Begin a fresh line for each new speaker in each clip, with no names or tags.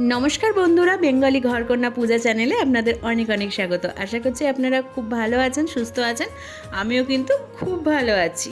নমস্কার বন্ধুরা, বেঙ্গলি ঘরকন্যা পূজা চ্যানেলে আপনাদের অনেক অনেক স্বাগত। আশা করছি আপনারা খুব ভালো আছেন, সুস্থ আছেন। আমিও কিন্তু খুব ভালো আছি।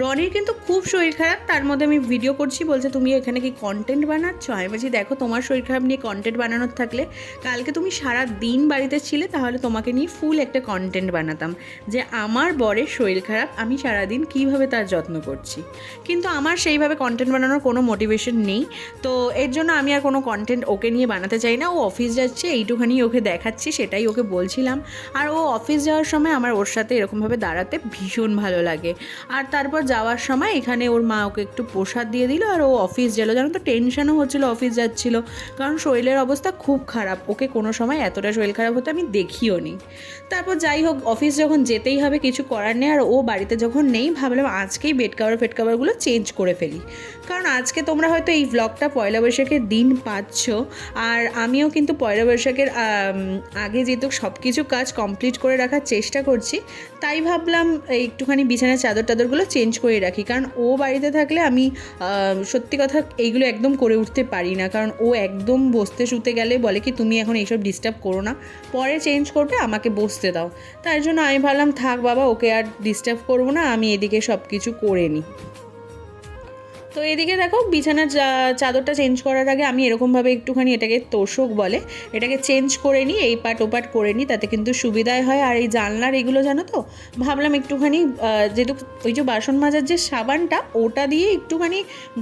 রনির কিন্তু খুব শরীর খারাপ, তার মধ্যে আমি ভিডিও করছি, বলছে, তুমি এখানে কি কন্টেন্ট বানাচ্ছ? আমি বলছি, দেখো, তোমার শরীর খারাপ নিয়ে কন্টেন্ট বানানোর থাকলে কালকে তুমি সারা দিন বাড়িতে ছিলে, তাহলে তোমাকে নিয়ে ফুল একটা কন্টেন্ট বানাতাম। যে আমার বরের শরীর খারাপ, আমি সারাদিন কীভাবে তার যত্ন করছি? কিন্তু আমার সেইভাবে কন্টেন্ট বানানোর কোনো মোটিভেশন নেই, তো এর জন্য আমি আর কোনো কন্টেন্ট ওকে নিয়ে বানাতে চাই না। ও অফিস যাচ্ছে, এইটুখানি ওকে দেখাচ্ছি, সেটাই ওকে বলছিলাম। আর ও অফিস যাওয়ার সময় আমার ওর সাথে এরকমভাবে দাঁড়াতে ভীষণ ভালো লাগে। আর তারপর যাওয়ার সময় এখানে ওর মা ওকে একটু প্রসাদ দিয়ে দিল আর ও অফিস গেল। জানো তো টেনশনও হচ্ছিল অফিস যাচ্ছিল। কারণ শরীরের অবস্থা খুব খারাপ। ওকে কোনো সময় এতটা শরীর খারাপ হতে আমি দেখিও নি। তারপর যাই হোক অফিস যখন যেতেই হবে, কিছু করার নেই। আর ও বাড়িতে যখন নেই, ভাবলাম আজকেই বেড কাভার ফেড কাভারগুলো চেঞ্জ করে ফেলি। কারণ আজকে তোমরা হয়তো এই ব্লগটা পয়লা বৈশাখের দিন পাচ্ছ। আর আমিও কিন্তু পয়লা বৈশাখের আগে যেহেতু সব কিছু কাজ কমপ্লিট করে রাখার চেষ্টা করছি, তাই ভাবলাম একটুখানি বিছানার চাদর টাদরগুলো চেঞ্জ করে রাখি। কারণ ও বাড়িতে থাকলে আমি সত্যি কথা এইগুলো একদম করে উঠতে পারি না। কারণ ও একদম বসতে শুতে গেলে বলে কি, তুমি এখন এইসব ডিস্টার্ব করো না। পরে চেঞ্জ করবে, আমাকে বসতে দাও। তার জন্য আমি ভাবলাম, থাক বাবা, ওকে আর ডিস্টার্ব করব না, আমি এদিকে সব কিছু করে নিই। তো এদিকে দেখো বিছানার চাদরটা চেঞ্জ করার আগে আমি এরকমভাবে একটুখানি এটাকে তোষক বলে, এটাকে চেঞ্জ করে নিই, এই পাট ওপাট করে নিই, তাতে কিন্তু সুবিধাই হয়। আর এই জানলার এগুলো জানো তো, ভাবলাম একটুখানি যেহেতু ওই যে বাসন মাজার যে সাবানটা, ওটা দিয়ে একটুখানি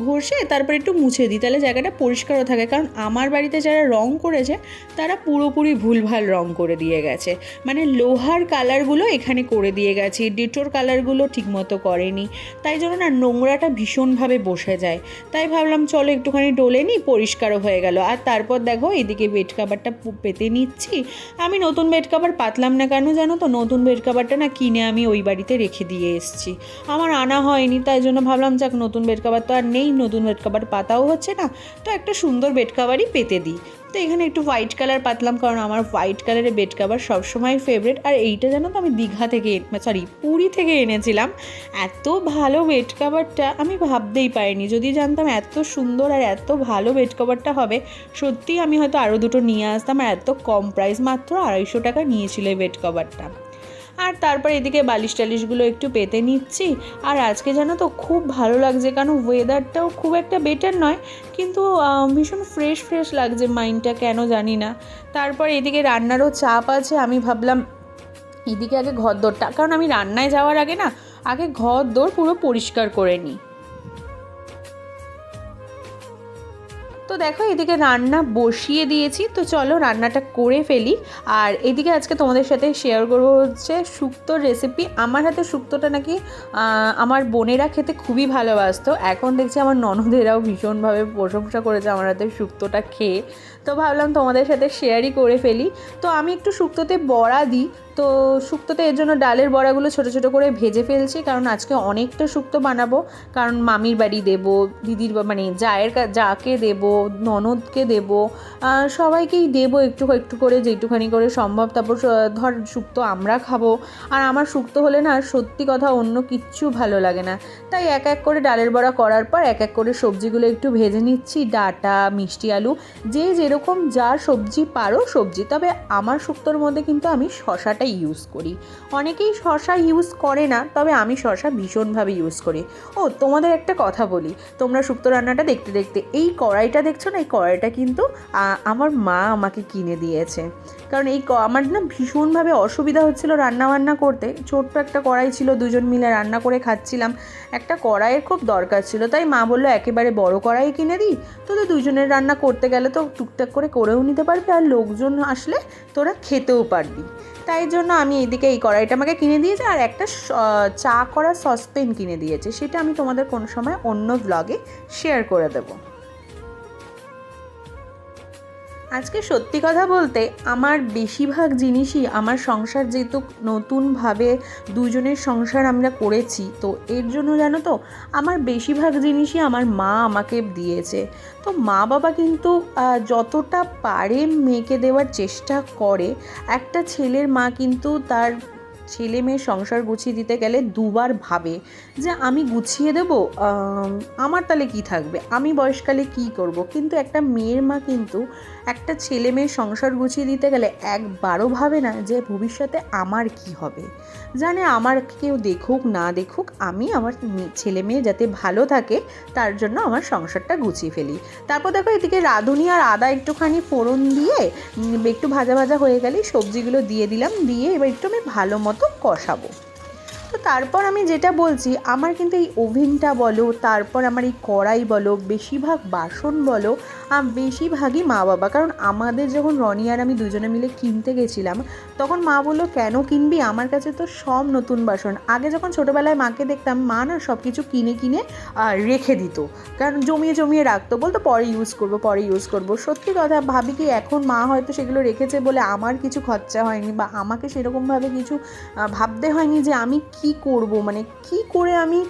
ঘষে তারপর একটু মুছে দিই। তাহলে জায়গাটা পরিষ্কারও থাকে। কারণ আমার বাড়িতে যারা রং করেছে, তারা পুরোপুরি ভুলভাল রং করে দিয়ে গেছে। মানে লোহার কালারগুলো এখানে করে দিয়ে গেছে, ডেটোর কালারগুলো ঠিকমতো করেনি। তাই জন্য না নোংরাটা ভীষণভাবে বসে যায়। তাই ভাবলাম, চলো একটুখানি ডলে নিই, পরিষ্কারও হয়ে গেল। আর তারপর দেখো, এদিকে বেড কাভারটা পেতে নিচ্ছি। আমি নতুন বেড কাভার পাতলাম না কেন জানো তো? নতুন বেড কাভারটা না কিনে আমি ওই বাড়িতে রেখে দিয়ে এসছি। আমার আনা হয়নি, তাই জন্য ভাবলাম, যাক নতুন বেড কাভার তো আর নেই, নতুন বেড কাভার পাতাও হচ্ছে না। তো একটা সুন্দর বেড কাভারই পেতে দিই। তো এখানে একটু হোয়াইট কালার পাতলাম, কারণ আমার হোয়াইট কালারের বেড কাভার সবসময় ফেভারিট আর এইটা জানো তো আমি দীঘা থেকে সরি পুরী থেকে এনেছিলাম। এত ভালো বেড কাভারটা আমি ভাবতেই পারিনি। যদি জানতাম এত সুন্দর আর এত ভালো বেড কাভারটা হবে, সত্যিই আমি হয়তো আরও দুটো নিয়ে আসতাম। আর এত কম প্রাইস মাত্র আড়াইশো টাকা নিয়েছিল এই বেড কভারটা আর তারপর এদিকে বালিশ টালিশগুলো একটু পেতে নিচ্ছি। আর আজকে জানো তো খুব ভালো লাগছে কেন ওয়েদারটাও খুব একটা বেটার নয়, কিন্তু ভীষণ ফ্রেশ ফ্রেশ লাগছে মাইন্ডটা কেন জানি না। তারপর এদিকে রান্নারও চাপ আছে, আমি ভাবলাম এদিকে আগে ঘর দৌড়টা কারণ আমি রান্নায় যাওয়ার আগে না, আগে ঘর দৌড় পুরো পরিষ্কার করে নিই। তো দেখো, এদিকে রান্না বসিয়ে দিয়েছি। তো চলো রান্নাটা করে ফেলি। আর এদিকে আজকে তোমাদের সাথে শেয়ার করব হচ্ছে শুক্তোর রেসিপি আমার হাতে শুক্তোটা নাকি আমার বোনেরা খেতে খুবই ভালোবাসত। এখন দেখছি আমার ননদেরাও ভীষণভাবে প্রশংসা করেছে আমার হাতে শুক্তোটা খেয়ে। তো ভাবলাম তোমাদের সাথে শেয়ারই করে ফেলি। তো আমি একটু শুক্তোতে বড়া দিই। তো শুক্তোতে এর জন্য ডালের বড়াগুলো ছোটো ছোটো করে ভেজে ফেলছি, কারণ আজকে অনেকটা শুক্তো বানাবো। কারণ মামির বাড়ি দেব, দিদির মানে জায়ের যাকে দেব, ননদকে দেব সবাইকেই দেবো একটু একটু করে যেটুখানি করে সম্ভব। তারপর ধর শুক্তো আমরা খাব। আর আমার শুক্তো হলে না সত্যি কথা অন্য কিচ্ছু ভালো লাগে না। তাই এক এক করে ডালের বড়া করার পর এক এক করে সবজিগুলো একটু ভেজে নিচ্ছি। ডাটা, মিষ্টি আলু, যে যে যেরকম যা সবজি পারো সবজি, তবে আমার শুক্তোর মধ্যে কিন্তু আমি শশাটা ইউজ করি। অনেকেই শশা ইউজ করে না, তবে আমি শশা ভীষণভাবে ইউজ করি। ও, তোমাদের একটা কথা বলি, তোমরা শুক্তো রান্নাটা দেখতে দেখতে, এই কড়াইটা দেখছ না, এই কড়াইটা কিন্তু আমার মা আমাকে কিনে দিয়েছে। কারণ এই আমার না ভীষণভাবে অসুবিধা হচ্ছিল রান্না বান্না করতে। ছোট্ট একটা কড়াই ছিল, দুজন মিলে রান্না করে খাচ্ছিলাম। একটা কড়াইয়ের খুব দরকার ছিল, তাই মা বলল, একেবারে বড় কড়াই কিনে দিই। তো তো দুজনের রান্না করতে গেলে তো টুকটাক করে করেও নিতে পারবি আর লোকজন আসলে তোরা খেতেও পারবি। তাই জন্য আমি এদিকে এই কড়াইটা আমাকে কিনে দিয়েছে আর একটা চা করা সসপেন কিনে দিয়েছে। সেটা আমি তোমাদের কোনো সময় অন্য ব্লগে শেয়ার করে দেবো। আজকে সত্যি কথা বলতে আমার বেশিরভাগ জিনিসই আমার সংসার যেহেতু নতুনভাবে দুজনের সংসার আমরা করেছি, তো এর জন্য জানো তো আমার বেশিরভাগ জিনিসই আমার মা আমাকে দিয়েছে। তো মা বাবা কিন্তু যতটা পারে মেয়েকে দেওয়ার চেষ্টা করে, একটা ছেলের মা কিন্তু তার ছেলে মেয়ের সংসার গুছিয়ে দিতে গেলে দুবার ভাবে যে আমি গুছিয়ে দেব আমার তাহলে কি থাকবে? আমি বয়সকালে কি করব? কিন্তু একটা মেয়ের মা কিন্তু একটা ছেলে মেয়ের সংসার গুছিয়ে দিতে গেলে একবারও ভাবে না যে ভবিষ্যতে আমার কি হবে। জানে আমার কেউ দেখুক, না দেখুক, আমি আমার ছেলে মেয়ে যাতে ভালো থাকে, তার জন্য আমার সংসারটা গুছিয়ে ফেলি। তারপর দেখো এদিকে রাঁধুনি আর আদা একটুখানি ফোড়ন দিয়ে একটু ভাজা ভাজা হয়ে গেলে সবজিগুলো দিয়ে দিলাম, দিয়ে এবার একটু আমি ভালো মতো কষাবো। তো তারপর আমি যেটা বলছি, আমার কিন্তু এই ওভেনটা বলো, তারপর আমার এই কড়াই বলো, বেশিরভাগ বাসন বলো বেশিরভাগই মা বাবা। কারণ আমাদের যখন রনি আর আমি দুজনে মিলে কিনতে গেছিলাম, তখন মা বলল, কেন কিনবি? আমার কাছে তো সব নতুন বাসন। আগে যখন ছোটোবেলায় মাকে দেখতাম, মা না সব কিছু কিনে কিনে রেখে দিত। কারণ জমিয়ে জমিয়ে রাখতো। বলতো, পরে ইউজ করব, পরে ইউজ করব। সত্যি কথা, ভাবি কি এখন মা হয়তো সেগুলো রেখেছে বলে আমার কিছু খরচা হয়নি বা আমাকে সেরকমভাবে কিছু ভাবতে হয়নি যে আমি কি করব? মানে কি করে আমি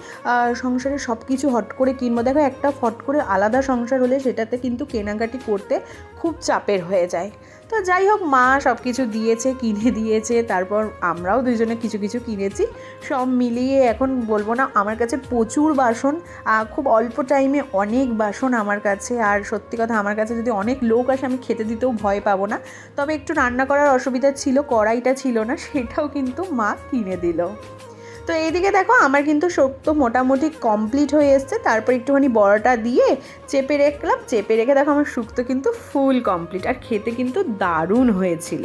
সংসারে সব কিছু হট করে কিনবো? দেখো, একটা ফট করে আলাদা সংসার হলে সেটাতে কিন্তু কেনাকাটি করতে খুব চাপের হয়ে যায়। তো যাই হোক, মা সব কিছু দিয়েছে, কিনে দিয়েছে, তারপর আমরাও দুজনে কিছু কিছু কিনেছি। সব মিলিয়ে এখন বলব না, আমার কাছে প্রচুর বাসন খুব অল্প টাইমে অনেক বাসন আমার কাছে। আর সত্যি কথা, আমার কাছে যদি অনেক লোক আসে, আমি খেতে দিতেও ভয় পাবো না। তবে একটু রান্না করার অসুবিধা ছিল, কড়াইটা ছিল না, সেটাও কিন্তু মা কিনে দিল। তো এইদিকে দেখো, আমার কিন্তু শক্ত মোটামুটি কমপ্লিট হয়ে এসছে। তারপর একটুখানি বড়টা দিয়ে চেপে রাখলাম। চেপে রেখে দেখো, আমার শুক্তো কিন্তু ফুল কমপ্লিট আর খেতে কিন্তু দারুণ হয়েছিল।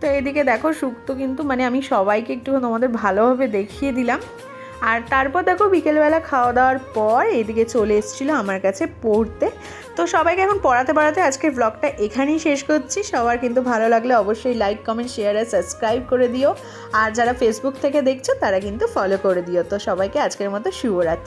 তো এদিকে দেখো, শুক্তো কিন্তু মানে আমি সবাইকে একটু তোমাদের ভালোভাবে দেখিয়ে দিলাম। আর তারপর দেখো, বিকেলবেলা খাওয়া দাওয়ার পর এদিকে চলে এসেছিল আমার কাছে পড়তে। তো সবাইকে এখন পড়াতে পড়াতে আজকের ব্লগটা এখানেই শেষ করছি। সবার কিন্তু ভালো লাগলে অবশ্যই লাইক কমেন্ট শেয়ার আর সাবস্ক্রাইব করে দিও। আর যারা ফেসবুক থেকে দেখছ, তারা কিন্তু ফলো করে দিও। তো সবাইকে আজকের মতো শুভরাত্রি।